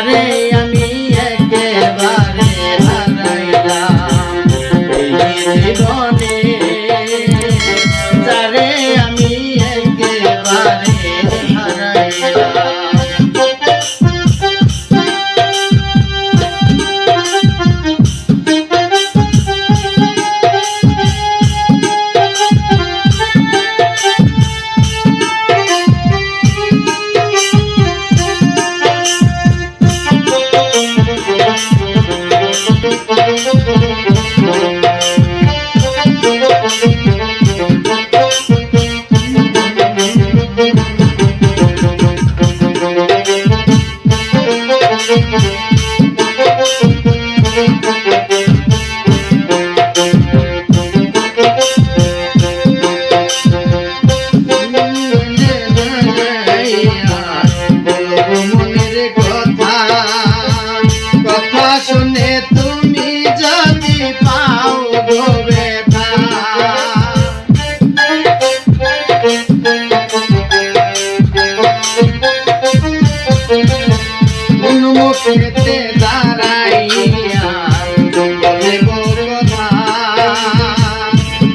যারে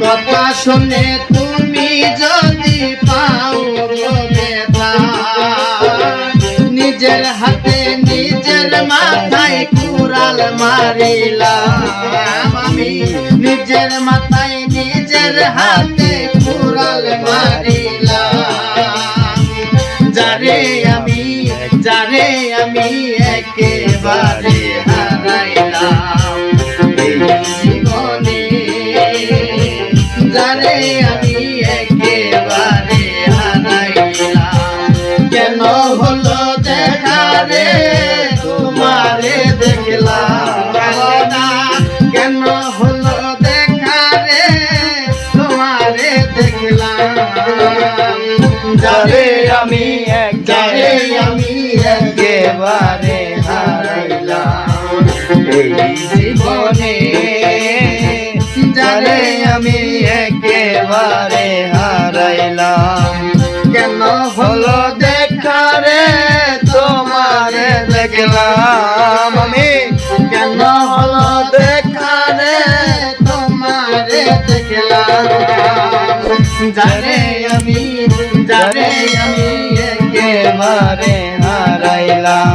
কথা শুনে তুমি যদি পাও গো নিজের হাতে নিজের মাথায় কুড়াল মারিলাম আমি। নিজের মাথায় নিজের হাতে যারে আমি একেবারে হারাইলাম। আমি একেবারে কেন দেখা রে? তোমারে কেন দেখা রে? তোমারে আমি একেবারে হারাইলাম এই জীবনে যারে আমি একেবারে হারাইলাম কেন হলো দেখা রে তোমারে দেখলাম আমি? কেন হলো দেখা রে তোমারে দেখলাম? জানে আমি জানে আমি একেবারে হারাইলাম